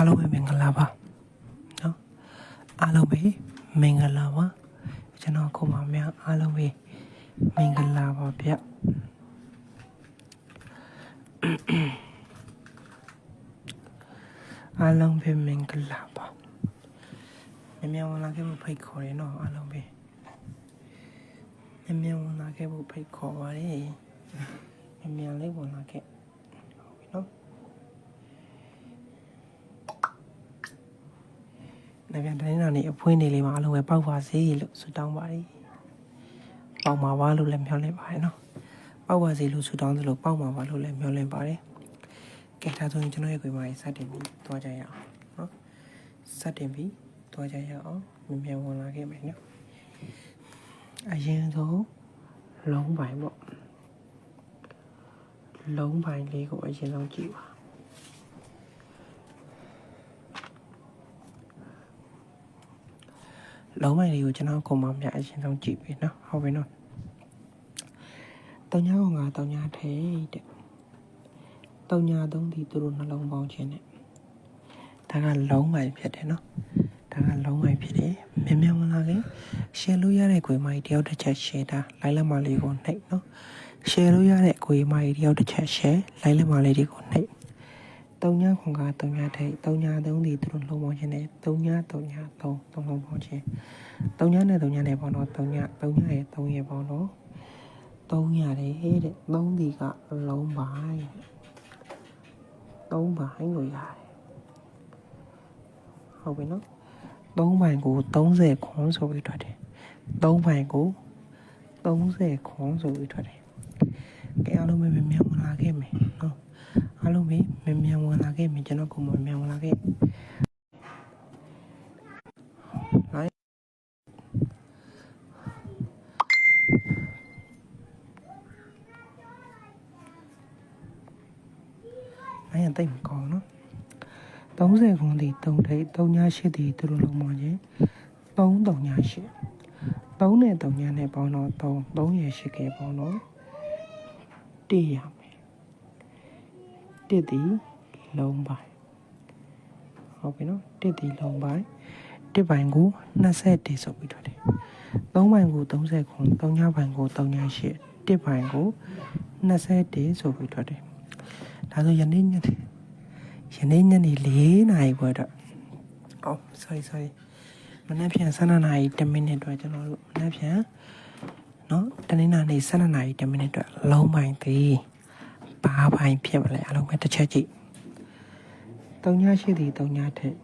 အားလုံးပဲမင်္ဂလာပါနော်အားလုံးပဲမင်္ဂလာပါကျွန်တော်ခုမှများအားလုံးပဲမင်္ဂလာပါဗျအားလုံးပဲမင်္ဂလာပါမြင်မြင်ဝင်လာခဲ့ဖို့ဖိတ်ခေါ်တယ်နော်အားလုံးပဲမြင်မြင်ဝင်လာခဲ့ဖို့ဖိတ်ခေါ်ပါတယ်မြင်မြင်လေးဝင်လာခဲ့ဟုတ်ပြီနော်။ ဒါပြန်တိုင်းနာနေအဖွင့်နေလေးမှာအလုံးပဲပေါက်ပါစေလို့ဆုတောင်းပါတယ်။ပေါက်မှာပါလို့လည်းမျှော်လင့်ပါတယ်နော်။ပေါက်ပါစေလို့ဆုတောင်းသလိုပေါက်မှာပါလို့လည်းမျှော်လင့်ပါတယ်။ကဲဒါဆိုရင်ကျွန်တော်ရဲ့ကိုယ်မှာစတင်ပြီးသွားကြရအောင်နော်။စတင်ပြီးသွားကြရအောင်မြင်မြန်ဝင်လာခဲ့မယ်နော်။အရင်ဆုံးလုံးပိုင်းပေါ့။လုံးပိုင်းလေးကိုအရင်ဆုံးကြည့်ပါ။ လုံးမိုင်လေးကိုကျွန်တော်ကိုမမြအရင်ဆုံးကြည့်ပြီနော်ဟုတ်ပြီနော်တောင်ညာကောင်ကတောင်ညာထဲတဲ့တောင်ညာသုံးဒီသူတို့နှလုံးပေါင်းခြင်းနဲ့ဒါကလုံးမိုင်ဖြစ်တယ်နော်ဒါကလုံးမိုင်ဖြစ်တယ်မြင်မြင်ဝင်လာခင်ရှယ်လို့ရတဲ့ခွေမိုင်တယောက်တစ်ချက်ရှယ်တာလိုက်လက်မလေးကိုနှိပ်နော်ရှယ်လို့ရတဲ့ခွေမိုင်တယောက်တစ်ချက်ရှယ်လိုက်လက်မလေးတွေကိုနှိပ် တုံညာခွန်ကတုံညာထိတ်တုံညာသုံးဒီသူတို့လုံးပေါင်းခြင်းနဲ့တုံညာတုံညာသုံးသုံးလုံးပေါင်းခြင်းတုံညာနဲ့တုံညာနဲ့ပေါ့နော်တုံညာတုံညာရဲ့တုံးရဲ့ပေါ့နော်တုံးရတယ်တဲ့သုံးဒီကလုံးပိုင်းသုံးပိုင်းလို့ရတယ်ဟုတ်ပြီနော်သုံးပိုင်းကို30ခွန်ဆိုပြီးထွက်တယ်သုံးပိုင်းကို30ခွန်ဆိုပြီးထွက်တယ်ကဲအားလုံးပဲမြန်မြန်ဝင်လာခဲ့မယ်နော် အားလုံးပဲမြန်မြန်ဝင်လာခဲ့မယ်ကျွန်တော်ကမြန်မြန်ဝင်လာခဲ့နိုင်အဲ့ရင်တိတ်မကောင်းနော်30ခွန်ဒီ3ထိပ်3ညာ8ဒီသူတို့လုံးမချင်း3 3ညာ8 3နဲ့3ညာနဲ့ပေါင်းတော့3 3ရ8ကဲပေါင်းတော့1 ရမယ်1ဒီလုံးပိုင်းဟုတ်ပြီနော်1ဒီလုံးပိုင်း1ပိုင်းကို20ဆိုပြီးထွက်တယ်3ပိုင်းကို30ခွန်3ညာပိုင်းကို3ညာ8 1ပိုင်းကို20ဆိုပြီးထွက်တယ် ဒါဆိုယနေ့ညနေယနေ့ညနေ၄နာရီခွဲတော့အော် sorry sorry မနေ့ပြန်12နာရီ10မိနစ်တော့ကျွန်တော်တို့မနေ့ပြန်เนาะတနေ့နာနေ12နာရီ10မိနစ်တော့လုံးပိုင်းသေး ဘာပိုင်းဖြစ်မလဲအလုံးပဲတစ်ချက်ကြည့်တုံညာရှိသည်တုံညာထက်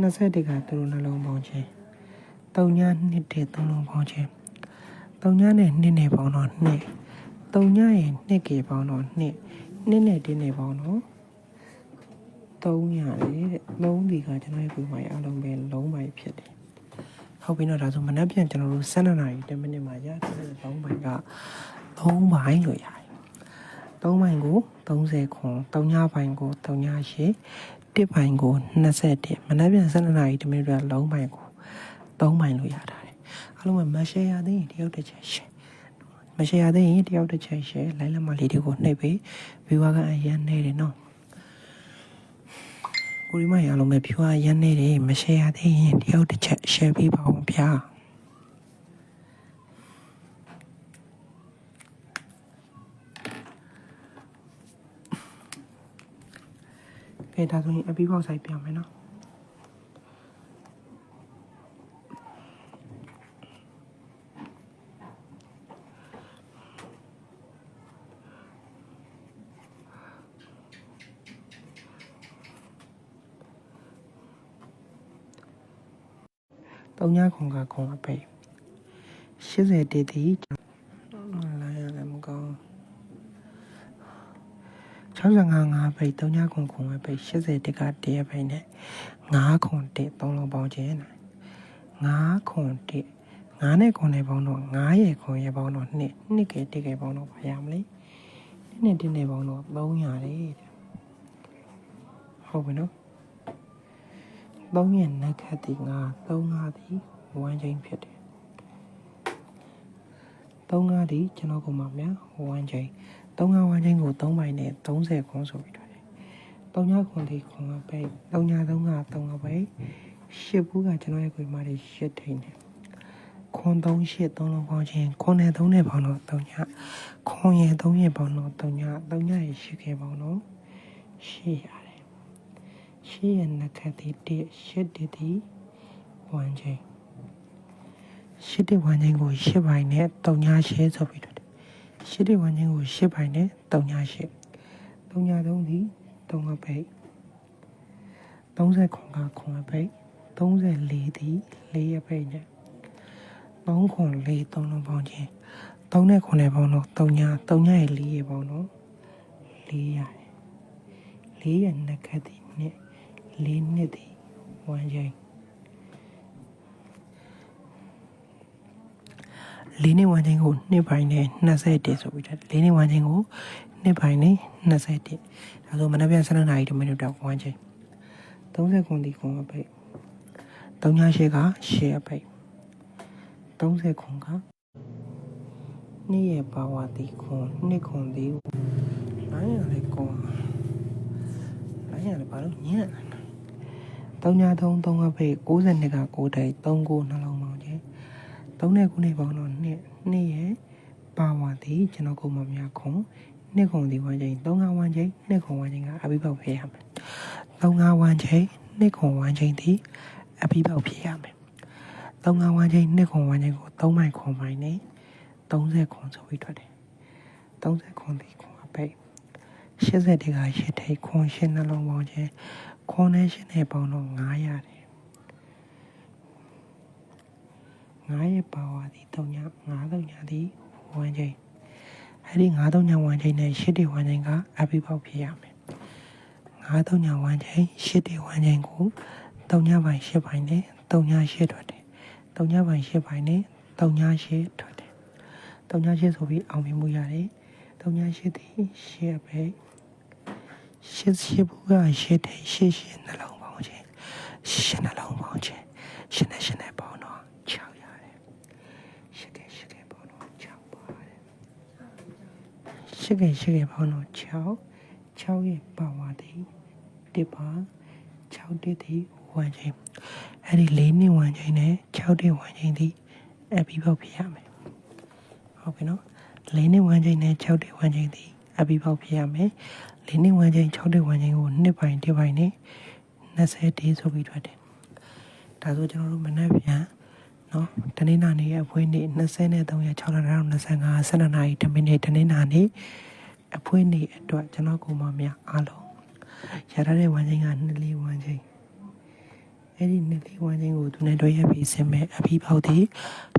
20ကသူတို့နှလုံးပေါင်းခြင်းတုံညာနှစ်တဲ့သုံးလုံးပေါင်းခြင်းတုံညာနဲ့နှစ်နဲ့ပေါင်းတော့နှစ်တုံညာရဲ့နှစ်ကေပေါင်းတော့နှစ်နှစ်နဲ့တင်းနဲ့ပေါင်းတော့300လေတဲ့လုံးဒီကကျွန်တော်ရဲ့ပုံမှန်အလုံးပဲလုံးပိုင်းဖြစ်တယ်ဟုတ်ပြီတော့ဒါဆိုမနေ့ပြန်ကျွန်တော်တို့12နာရီ10မိနစ်မှာရတဲ့လုံးပိုင်းက3ပိုင်းလို့ရတယ် 3ပိုင်းကို30ခွန်3ညပိုင်းကို3ညရှိ1ပိုင်းကို21မနေ့ပြန်12နာရီ10မိနစ်တော့လုံးပိုင်းကို3ပိုင်းလို့ရတာတယ်အားလုံးပဲမရှယ်ရသေးရင်တယောက်တစ်ချက်ရှယ်မရှယ်ရသေးရင်တယောက်တစ်ချက်ရှယ်လိုက်လက်မလေးတွေကိုနှိပ်ပြီးဘီဝါကအရန်နေတယ်နော်ကိုရီမရလုံးပဲဖြူအားရမ်းနေတယ်မရှယ်ရသေးရင်တယောက်တစ်ချက် share ပေးပါအောင်ဗျာကဲ ဒါဆိုရင်အပြီးပေါက်ဆိုင်ပြမယ်နော်တုံညာခွန်ကခွန်အပိတ်80တေတီ 65 5ပိတ်39ခုခုပဲပိတ်80တကတရပိတ်နဲ့9ခုတ3လုံးပေါင်းခြင်းနိုင်9ခုတ9နဲ့ခုနဲ့ပေါင်းတော့9ရဲ့ခုရဲ့ပေါင်းတော့2 2ကဲတကဲပေါင်းတော့ဘာရမလဲ2နဲ့1နဲ့ပေါင်းတော့300တယ်ဟုတ်ပြီနော်3ရဲ့နက်ခတ်ဒီ9 35ဒီ1ချိန်ဖြစ်တယ်35ဒီကျွန်တော်ကမှမြန်1ချိန် 39ဝန်းကျင်ကို3ပိုင်းနဲ့30ခွန်းဆိုပြီးတော့တယ်။3ညခွန်းဒီခွန်းကပဲ3ည3က3ကပဲရှစ်ဘူးကကျွန်တော်ရဲ့ကိုယ်မတွေရှစ်ထိန်တယ်။ခွန်း3ရှစ်3လုံးပေါင်းခြင်းခွန်းနဲ့3နဲ့ပေါင်းတော့3ညခွန်းရဲ့3ရဲ့ပေါင်းတော့3ည3ညရဲ့ရှစ်ခဲပေါင်းတော့ရှစ်ရတယ်။ရှစ်ရဲ့နှခတ်ဒီ1ရှစ်ဒီဒီဝန်းကျင်ရှစ်ဒီဝန်းကျင်ကိုရှစ်ပိုင်းနဲ့3ညရှဲဆိုပြီး ရှစ်တိဝန်းချင်းကိုရှစ်ပိုင်းနဲ့3ညရှစ်3ည3သည်3ကပိတ်30ခွန်ကခွန်ပိတ်34သည်4ရပိတ်နဲ့3ခွန်4 3လုံးပေါင်းချင်း3နဲ့ခွန်နဲ့ပေါင်းတော့3ည3ညရဲ့4ရပေါင်းတော့4ရ4ရနှစ်ခက်သည်နဲ့4နှစ်သည်1ချိန် ၄နှစ်ဝမ်းချင်းကိုနှစ်ပိုင်းနဲ့20တင်ဆိုပြီးတော့၄နှစ်ဝမ်းချင်းကိုနှစ်ပိုင်းနဲ့20တင်ဒါဆိုမနက်ပြန်7နာရီ10မိနစ်တောင်ဝမ်းချင်း30ခွန်ဒီခွန်အပိတ်3ညရှိကရှေ့အပိတ်30ခွန်ကနေ့ရပါဝတိခွန်နှစ်ခွန်သေးဘာရလဲကွန်ဘာရလဲဘာလို့ညံ့တောင်ညာသုံးသုံးအပိတ်62က6တိုက်39နှလုံး 3နဲ့9နဲ့ပေါင်းတော့နှစ်နှစ်ရပါဝတိကျွန်တော်ကိုမများခွန်နှစ်ခုံဒီဝမ်းချိန်3ငါဝမ်းချိန်နှစ်ခုံဝမ်းချိန်ကအပိပေါက်ဖြစ်ရမယ်3ငါဝမ်းချိန်နှစ်ခုံဝမ်းချိန်ဒီအပိပေါက်ဖြစ်ရမယ်3ငါဝမ်းချိန်နှစ်ခုံဝမ်းချိန်ကို3မိုင်ခွန်မိုင်နဲ့30ခွန်ဆိုပြီးထွက်တယ်30ခွန်ဒီခွန်အပိ80တိကရှစ်ထိတ်ခွန်ရှင်းနှလုံးပေါင်းခြင်းခွန်နဲ့ရှင်းနဲ့ပေါင်းတော့9ရတယ် 9ရဲ့ပါဝါဒီ3ည9 3ညဒီဝမ်းချိန်အဲ့ဒီ9-3ညဝမ်းချိန်နဲ့8တိဝမ်းချိန်ကအပိပေါက်ဖြစ်ရမယ်9-3ညဝမ်းချိန်8တိဝမ်းချိန်ကို3ညပိုင်း8ပိုင်းနဲ့3ည8ထွက်တယ်3ညပိုင်း8ပိုင်းနဲ့3ည8ထွက်တယ်3ည8ဆိုပြီးအောင်မြင်မှုရတယ်3ည8တိ8ပဲ8 8ဘူးက8တိ8 8နှလုံးပေါင်းခြင်း8နှလုံးပေါင်းခြင်း8နဲ့8နဲ့ပေါင်းတော့6ရတယ်8ကဲ8ကဲပေါင်းတော့6ပါတယ် ရှိခဲ့ရှိခဲ့ပေါင်းတော့6 6ရဲ့ပါဝါသည်တစ်ပါ6တစ်သည်ဝမ်းချင်းအဲ့ဒီ၄နှစ်ဝမ်းချင်းနဲ့6တစ်ဝမ်းချင်းသည်အပြီးပေါက်ဖြစ်ရမယ်ဟုတ်ပြီနော်၄နှစ်ဝမ်းချင်းနဲ့6တစ်ဝမ်းချင်းသည်အပြီးပေါက်ဖြစ်ရမယ်၄နှစ်ဝမ်းချင်း6တစ်ဝမ်းချင်းကိုနှစ်ပိုင်းတစ်ပိုင်းနဲ့20တေးဆိုပြီးထွက်တယ်ဒါဆိုကျွန်တော်တို့မနေ့ပြန် နော်တနင်္လာနေ့ရဲ့အဖွဲနေ့23ရက်6လ2025 12နာရီ10မိနစ်တနင်္လာနေ့အဖွဲနေ့အတွက်ကျွန်တော်ကိုမများအားလုံးရထားတဲ့ဝမ်းချင်းကနှစ်လေးဝမ်းချင်းအဲ့ဒီနှစ်လေးဝမ်းချင်းကိုသူနဲ့တွေ့ရပြီးစင်မဲ့အပြီးပေါက်သည်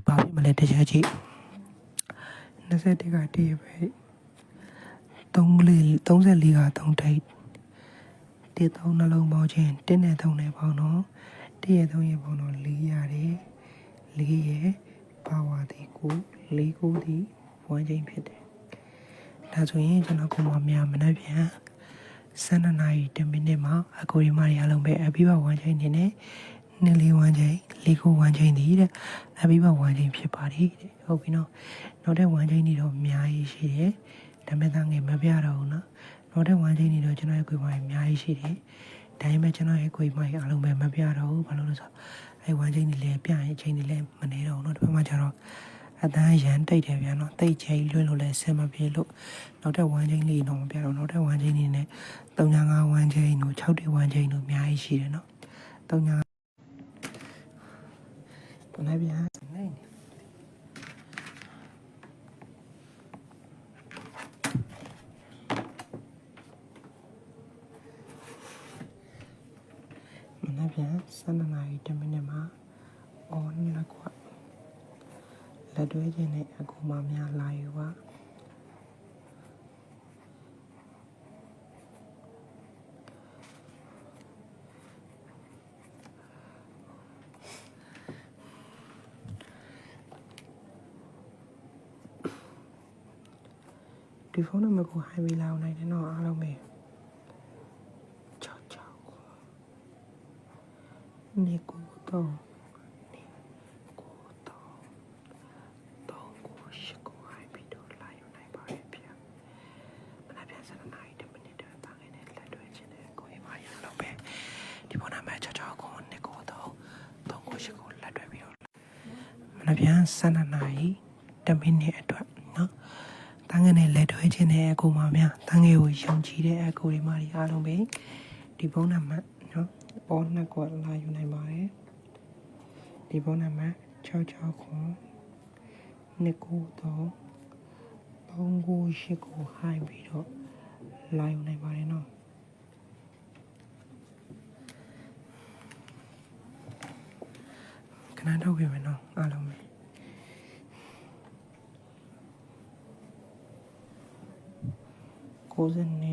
ဘာဖြစ်မလဲတရားကြည့်21ကတည်းပဲ3လေး34က3ထိပ်တေသုံးနှလုံးပေါင်းချင်းတင်းနဲ့သုံးနဲ့ပေါင်းတော့တည့်ရသုံးရပေါင်းတော့4ရတယ် 4ရဲ့ပါဝါသည်ကို4ကိုသည်ဝမ်းချင်းဖြစ်တယ်ဒါဆိုရင်ကျွန်တော်ကိုမများမနှက်ပြန်12နာရီ10မိနစ်မှာအကိုရီမာရီအလုံးပဲအပြီးပါဝမ်းချင်းနေနဲ့နှစ်လေးဝမ်းချင်းလေးကိုဝမ်းချင်းတည်တဲ့အပြီးပါဝမ်းချင်းဖြစ်ပါတယ်တဲ့ဟုတ်ပြီနော်နောက်တဲ့ဝမ်းချင်းတွေတော့အများကြီးရှိတယ်ဒါပေမဲ့သားငယ်မပြတော့ဘူးနော်နောက်တဲ့ဝမ်းချင်းတွေတော့ကျွန်တော်ရဲ့ကိုယ်ပိုင်အများကြီးရှိတယ် ဒါပေမဲ့ကျွန်တော်ရဲ့ကိုယ်ပိုင်အလုံးပဲမပြတော့ဘူးဘာလို့လဲဆိုတော့အဲဝမ်းချင်းတွေလည်းပြရင်အချိန်တွေလည်းမနေတော့ဘူးနော်ဒီဘက်မှာကျတော့အတန်းရန်တိတ်တယ်ဗျာနော်တိတ်ချိန်လွှင့်လို့လည်းဆင်မပြေလို့နောက်တဲ့ဝမ်းချင်းလေးတော့မပြတော့နောက်တဲ့ဝမ်းချင်းလေးနဲ့35ဝမ်းချင်းတို့6တိဝမ်းချင်းတို့အများကြီးရှိတယ်နော်35ဘယ်နဲ့ပြန်နေ နေမနေ့ပြန်7နာရီ10မိနစ်မှာအော်နေကွာလက်တွဲခြင်းနဲ့အကူမများလာယူပါဒီဖုန်းနံပါတ်ကိုဟိုင်းပြီးလာအောင်နိုင်တယ်တော့အားလုံးပဲ နေကိုတော့နေကိုတော့တော့ကိုရှိကိုဟိုက်ပြီးတော့လာယူနိုင်ပါရဲ့ဗျာမနက်ပြန်စနေနိုင်တဲ့မိနစ်တန်တာငယ်နဲ့လက်တွေ့ချင်းနဲ့ကိုရင်မရလို့ပဲဒီပေါ်နာမချောချောကိုနေကိုတော့တော့ကိုရှိကိုလက်တွေ့ပြီးတော့မနက်ပြန်စနေနိုင်တဲ့မိနစ်အတွက်နော်တန်ငယ်နဲ့လက်တွဲခြင်းတဲ့အကူမှများတန်ငယ်ကိုယုံကြည်တဲ့အကူတွေမှဒီအားလုံးပဲဒီဘုန်းနာမတ် နော်ပေါ်နှစ်ကွက်လာယူနိုင်ပါတယ်ဒီဖုန်းနံပါတ်66ခွန်နှစ်ခုတော့3ကို8ကိုဟိုင်းပြီးတော့လာယူနိုင်ပါတယ်နော်ခဏတော့ပြင်မယ်နော်အားလုံးပဲကိုစနေ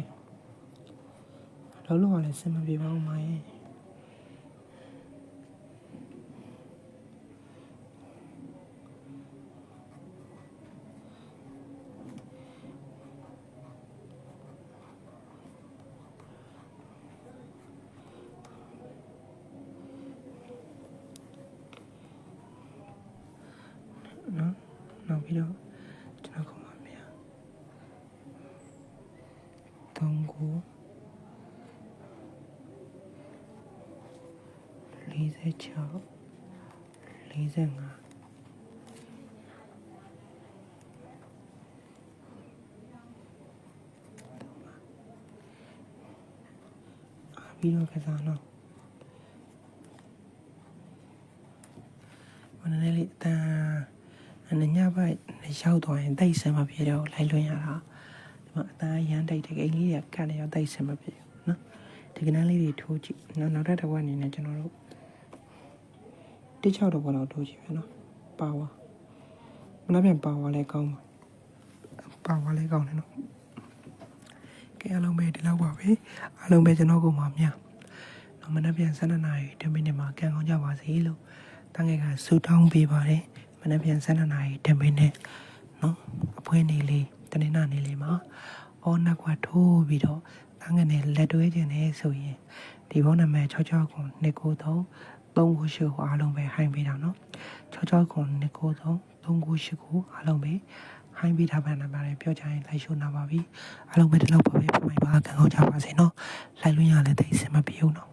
လောလောကလည်းစင်မပြေပါဘူးမရဲ့နော်နောက်ပြီးတော့ကျွန်တော်ခေါ်ပါမယ်တုံးကို 46 45အားပြီးတော့ကစားနော်မနည်းလေးအတန်အနညဘက်ရောက်သွားရင်တိတ်ဆင်မပြေတော့လိုက်လွင်ရတာဒီမှာအတန်ရမ်းတိတ်တဲ့အိမ်လေးတွေကကတ်နေရောတိတ်ဆင်မပြေဘူးနော်ဒီကနန်းလေးတွေထိုးကြည့်နော်နောက်တစ်တစ်ဝက်အနေနဲ့ကျွန်တော်တို့ တစ်ချောက်တော့ဘယ်လောက်ထိုးကြည့်ပဲနော်ပါဝါမနေ့ပြန်ပါဝါလဲကောင်းပါပါဝါလဲကောင်းတယ်နော်ကဲအားလုံးပဲဒီလောက်ပါပဲအားလုံးပဲကျွန်တော်ကိုမှမြနော်မနေ့ပြန်12နာရီ10မိနစ်မှာကံကောင်းကြပါစေလို့တန်းငယ်ကဆူတောင်းပေးပါတယ်မနေ့ပြန်12နာရီ10မိနစ်နော်အဖွဲနေလေးတနေ့နာနေလေးမှာအော်နောက်ကွာထိုးပြီးတော့တန်းငယ်နဲ့လက်တွဲခြင်းနဲ့ဆိုရင်ဒီဖုန်းနံပါတ်66ခု293 3ခုရှိကိုအားလုံးပဲဟိုင်းပေးတာနော်66ခု293 3ခုရှိကိုအားလုံးပဲဟိုင်းပေးထားပါနံပါတ်တွေပြောချင်လိုက်ရှုနာပါပြီအားလုံးပဲဒီလောက်ပါပဲပြမိုင်ပါကံကောင်းကြပါစေနော်လိုက်လွှင့်ရလဲတိတ်အဆင်မပြေဘူးနော်